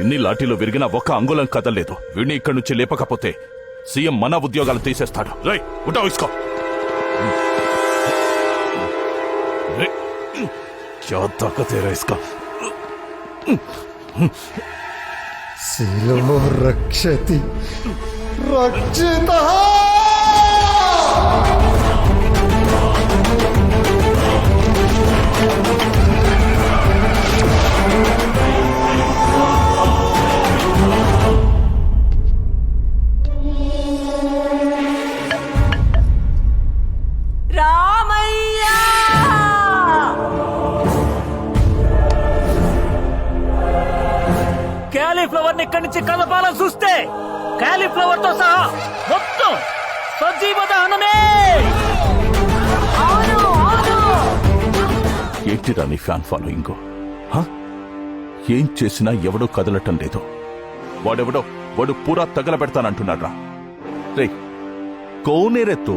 ఎన్ని లాఠీలు విరిగినా ఒక్క అంగుళం కదలేదు వీడిని ఇక్కడి నుంచి లేపకపోతే సీఎం మన ఉద్యోగాలు తీసేస్తాడు. రై ఉంటా ఇస్కా. శిలో రక్షతి రక్షిత క్యాలీఫ్లవర్ని ఇక్కడి నుంచి కలపాలని చూస్తే క్యాలీఫ్లవర్తో సహా మొత్తం సజీవ దహనమే ఏంటిరా నీ ఫ్యాన్ ఫాలోయింగ్? హ? ఏం చేసినా ఎవడో కదలటం లేదు. వాడెవడో వాడు పూరా తగలబెడతానంటున్నాడ్రా రే. కోనేరెత్తు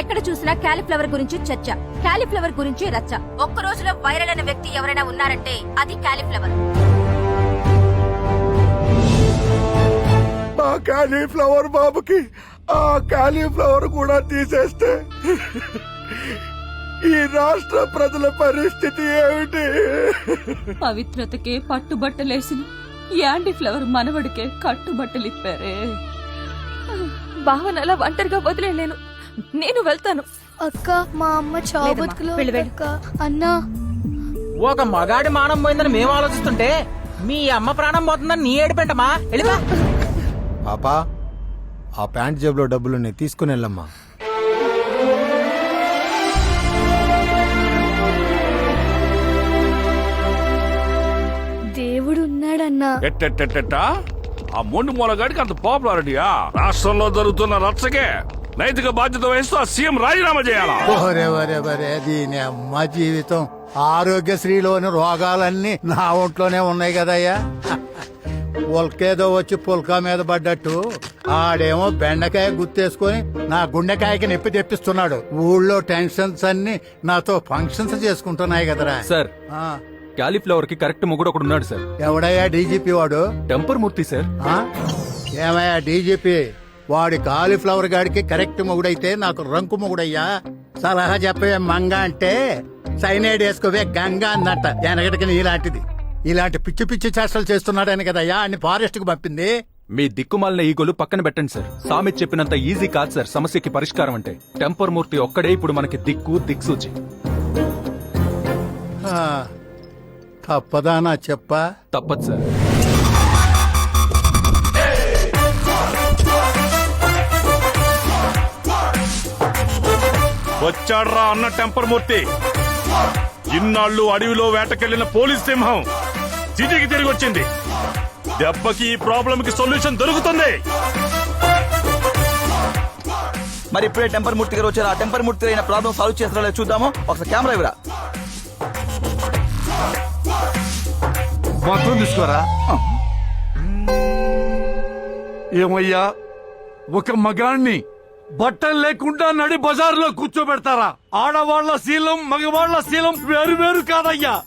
ఎక్కడ చూసినా క్యాలీఫ్లవర్ గురించి చర్చ క్యాలీఫ్లవర్ గురించి రచ్చ. ఒక్క రోజులో వైరల్ అయిన వ్యక్తి ఎవరైనా ఉన్నారంటే అది క్యాలీఫ్లవర్. ఆ కాలీఫ్లవర్ బాబుకి ఆ కాలీఫ్లవర్ కూడా తీసేస్తే ఈ రాష్ట్ర ప్రజల పరిస్థితి ఏమిటి? పవిత్రతకే పట్టుబట్టలేసిన యాంటీ ఫ్లవర్ మనవడికే కట్టుబట్టలిప్పారే. భావన అలా ఒంటరిగా వదిలేలేను నేను వెళ్తాను. అక్క మా అమ్మ చావు లేదమ్మా, బతుకులో వెళ్ళు, ఉంది వెళ్ళు. అక్క. అన్నా. ఒక మగాడి మానం పోయిందని మేము ఆలోచిస్తుంటే మీ అమ్మ ప్రాణం పోతుందని నీ ఏడిపెంటమా వెళ్ళిపా పాపా ఆ ప్యాంట్ జేబులో డబ్బులున్నాయి తీసుకుని వెళ్ళమ్మా. దేవుడు ఉన్నాడన్నా ఎట్టెట్టెట్టెట్టా? ఆ మొండి మూలగాడికి అంత పాపులారిటీయా? రాష్ట్రంలో జరుగుతున్న రచ్చకే. నైతిక బాధ్యత వహిస్తూ ఆ సీఎం రాజీనామా చేయాలా? ఒరే ఒరే ఒరే దీని అమ్మ జీవితం. ఆరోగ్యశ్రీలోని రోగాలన్నీ నా ఒంట్లోనే ఉన్నాయి కదయ్యా. పుల్కేదో వచ్చి పుల్కా మీద పడ్డట్టు. ఆడేమో బెండకాయ గుర్తేసుకొని నా గుండెకాయకి నొప్పి తెప్పిస్తున్నాడు. ఊళ్ళో టెన్షన్స్ అన్ని నాతో ఫంక్షన్స్ చేసుకుంటున్నాయి కదరా. సార్ ఆ, క్యాలీఫ్లవర్కి కరెక్ట్ మొగుడు ఒకడు ఉన్నాడు సార్. ఎవడయ్యా డీజీపీ వాడు? Temper Murthy sir. ఆ? ఏమయ్యా డీజీపీ? వాడి కాలీఫ్లవర్ గాడికి కరెక్ట్ మొగుడైతే నాకు రంకు మొగుడయ్యా. సలహా చెప్పవే మంగ అంటే సైనైడ్ వేసుకోవే గంగా అన్నట్ట వెనకటికి నీలాంటిది. ఇలాంటి పిచ్చి పిచ్చి చేష్టలు చేస్తున్నాడని కదయ్యా అన్ని ఫారెస్ట్కు పంపింది. మీ దిక్కుమాలిన ఈగోలు పక్కన పెట్టండి సార్. సామెత్ చెప్పినంత ఈజీ కాదు సార్ సమస్యకి పరిష్కారం అంటే. టెంపర్ మూర్తి ఒక్కడే ఇప్పుడు మనకి దిక్కు దిక్సూచి. తప్పదా నా చెప్పా? తప్పదు సార్. వచ్చాడ్రా అన్న టెంపర్ మూర్తి. ఇన్నాళ్ళు అడవిలో వేటకెళ్ళిన పోలీస్ సింహం సిటీకి తిరిగి వచ్చింది. దెబ్బకి ఈ ప్రాబ్లం కి సొల్యూషన్ దొరుకుతుంది. మరి ఇప్పుడే టెంపర్ మూర్తి గారు వచ్చారు. ఆ టెంపర్ మూర్తి అయిన ప్రాబ్లం సాల్వ్ చేస్తారో లేదో చూద్దాము. ఒకసారి కెమెరా ఇవ్వరా. మొత్తం తీసుకోరా? ఏమయ్యా? ఒక మగాణ్ణి బట్టలు లేకుండా నడి బజార్లో కూర్చోబెడతారా? ఆడవాళ్ళ శీలం మగవాళ్ళ శీలం వేరు వేరు కాదయ్యా.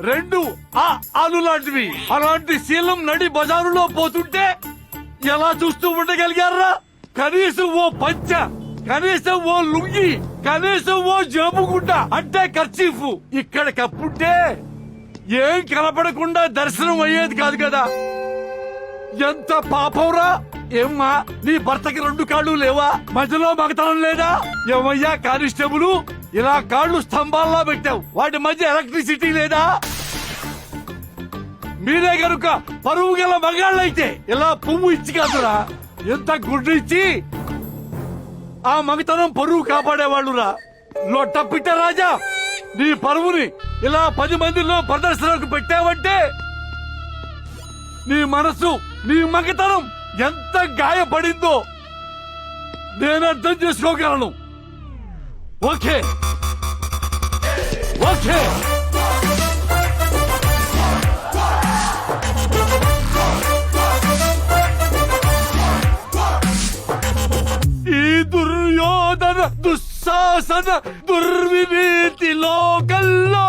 రెండు ఆ ఆలు లాంటివి. అలాంటి శీలం నడి బజారులో పోతుంటే ఎలా చూస్తూ ఉండగలిగారా? కనీసం ఓ పంచ కనీసం ఓ లుంగి కనీసం ఓ జేబుగుడ్డ అంటే ఖర్చీఫ్ ఇక్కడ కప్పుంటే ఏం కనపడకుండా దర్శనం అయ్యేది కాదు కదా? ఎంత పాపంరా ఏమ్మా నీ భర్తకి రెండు కాళ్ళు లేవా? మధ్యలో మగతనం లేదా? ఏమయ్యా కానిస్టేబుల్ ఇలా కాళ్ళు స్తంభాల్లో పెట్టావు. వాటి మధ్య ఎలక్ట్రిసిటీ లేదా? మీరే గనుక పరువు గల మగాళ్ళైతే ఇలా పువ్వు ఇచ్చి కాదురా. ఎంత గుడ్డు ఇచ్చి ఆ మగతనం పరువు కాపాడేవాళ్ళురా. లొట్టపిట్ట రాజా నీ పరువుని ఇలా పది మందిలో ప్రదర్శనకు పెట్టావంటే నీ మనసు నీ మగతనం ఎంత గాయపడిందో నేను అర్థం చేసుకోగలను. ఓకే. ఓకే. ఈ దుర్యోధన దుస్సాసన దుర్విభీతి లోకల్లో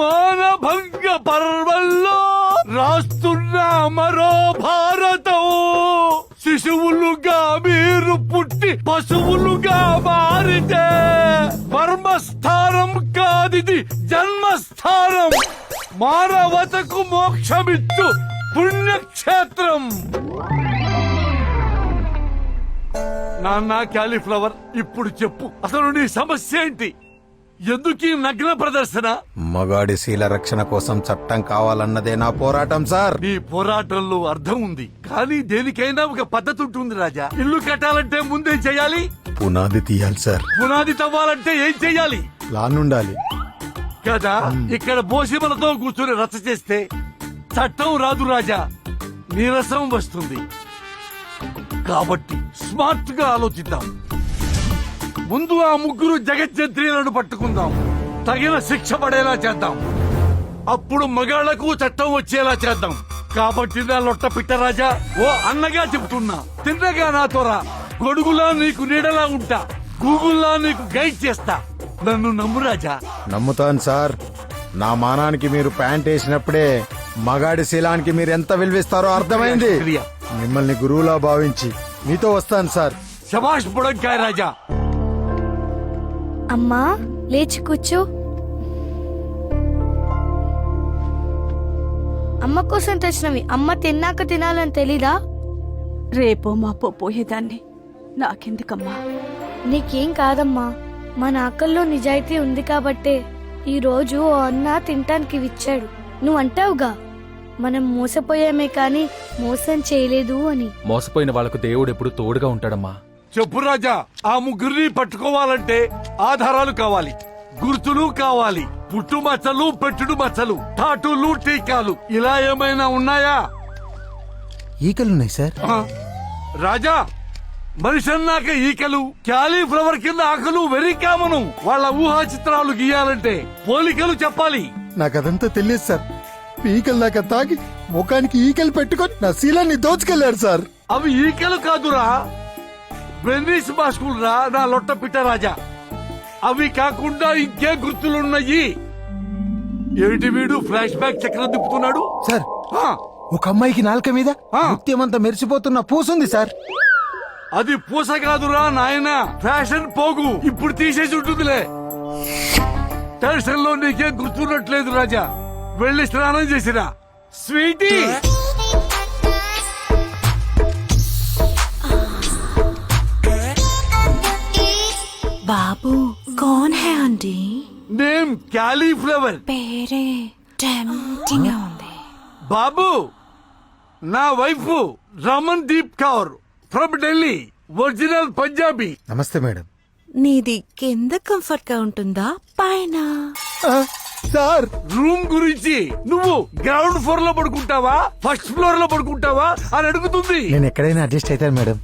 మానభంగ పర్వ రాస్తున్న మరో భారతం. శిశువులుగా మీరు పుట్టి పశువులుగా మారితే మర్మస్థానం కాదిది జన్మస్థానం. మానవతకు మోక్షమిచ్చు పుణ్యక్షేత్రం. నాన్న క్యాలీఫ్లవర్ ఇప్పుడు చెప్పు. అసలు నీ సమస్య ఏంటి? ఎందుకు ఈ నగ్న ప్రదర్శన? మగాడి శీల రక్షణ కోసం చట్టం కావాలన్నదే నా పోరాటం సార్. నీ పోరాటంలో అర్థం ఉంది. కానీ దేనికైనా ఒక పద్ధతి ఉంటుంది రాజా. ఇల్లు కట్టాలంటే ముందే చేయాలి? పునాది తీయాలి సార్. పునాది తవ్వాలంటే ఏం చేయాలి? ప్లాన్ ఉండాలి కదా ఇక్కడ బోసిమలతో కూర్చొని రచ్చ చేస్తే చట్టం రాదు రాజా. నీరసం వస్తుంది. కాబట్టి స్మార్ట్గా ఆలోచిద్దాం. ముందు ఆ ముగ్గురు జగజ్జంత్రీలను పట్టుకుందాం. తగిన శిక్ష పడేలా చేద్దాం. అప్పుడు మగాళ్ళకు చట్టం వచ్చేలా చేద్దాం. కాబట్టి నా లొట్ట పిట్టరాజా ఓ అన్నగా చెప్తున్నా తిన్నగా నాతో రా గొడుగులా నీకు నీడలా ఉంటా. గూగుల్లా నీకు గైడ్ చేస్తా. నన్ను నమ్ము రాజా. నమ్ముతాను సార్. నా మానానికి మీరు ప్యాంట్ వేసినప్పుడే మగాడి శీలానికి మీరు ఎంత విలువిస్తారో అర్థమైంది. మిమ్మల్ని గురువులా భావించి మీతో వస్తాను సార్. శభాష్ బుడంకాయ రాజా. అమ్మా లేచి కూర్చో. అమ్మ కోసం తెచ్చినవి అమ్మ తిన్నాక తినాలని తెలీదా? రేపో మాపో పోయేదాన్ని. నాకెందుకమ్మా? నీకేం కాదమ్మా మన ఆకల్లో నిజాయితీ ఉంది కాబట్టే ఈ రోజు ఓ అన్న తినటానికి ఇచ్చాడు నువ్వు అంటావుగా మనం మోసపోయామే కానీ మోసం చేయలేదు అని. మోసపోయిన వాళ్ళకు దేవుడు ఎప్పుడు తోడుగా ఉంటాడమ్మా. చెప్పు రాజా ఆ ముగ్గురిని పట్టుకోవాలంటే ఆధారాలు కావాలి గుర్తులు కావాలి పుట్టు మచ్చలు పెట్టుడు మచ్చలు టాటూలు టీకాలు ఇలా ఏమైనా ఉన్నాయా? ఈకలున్నాయి సార్. ఆ? రాజా మనిషి అన్నాక ఈకలు క్యాలీఫ్లవర్ కింద ఆకలు వెరీ కామను వాళ్ళ ఊహా చిత్రాలు గీయాలంటే పోలికలు చెప్పాలి. నాకదంతా తెలియదు సార్. ఈకలు దాకా తాగి ముఖానికి ఈకలు పెట్టుకొని నా శీలాన్ని దోచుకెళ్ళాడు సార్. అవి ఈకలు కాదురా వెన్నీస్ మాస్కులు రా నా లొట్ట పిట్ట రాజా అవి కాకుండా ఇంకే గుర్తులున్నాయి. ఏమిటి వీడు ఫ్లాష్ బ్యాక్ చక్రం తిప్పుతున్నాడు? సార్ ఆ, ఒక అమ్మాయికి నాలుక మీద ఆ. ముత్యమంతా మెరిసిపోతున్న పూసుంది సార్. అది పూస కాదురా నాయన. ఫ్యాషన్ పోగు. ఇప్పుడు తీసేసి ఉంటుందిలే. టెన్షన్లో నీకేం గుర్తున్నట్లేదు రాజా. వెళ్ళి స్నానం చేసిరా. స్వీటీ! Aunty name cauliflower. పేరే టెంప్టింగ్గా ఉంది. బాబు నా wife Ramandeep Kaur from Delhi original Punjabi. Namaste madam. నీది కింద కంఫర్ట్గా ఉంటుందా? పైన. సార్. రూమ్ గురించి నువ్వు గ్రౌండ్ ఫ్లోర్లో పడుకుంటావా? ఫస్ట్ ఫ్లోర్లో పడుకుంటావా? అని అడుగుతుంది. నేను ఎక్కడైనా అడ్జస్ట్ అవుతాను మేడం.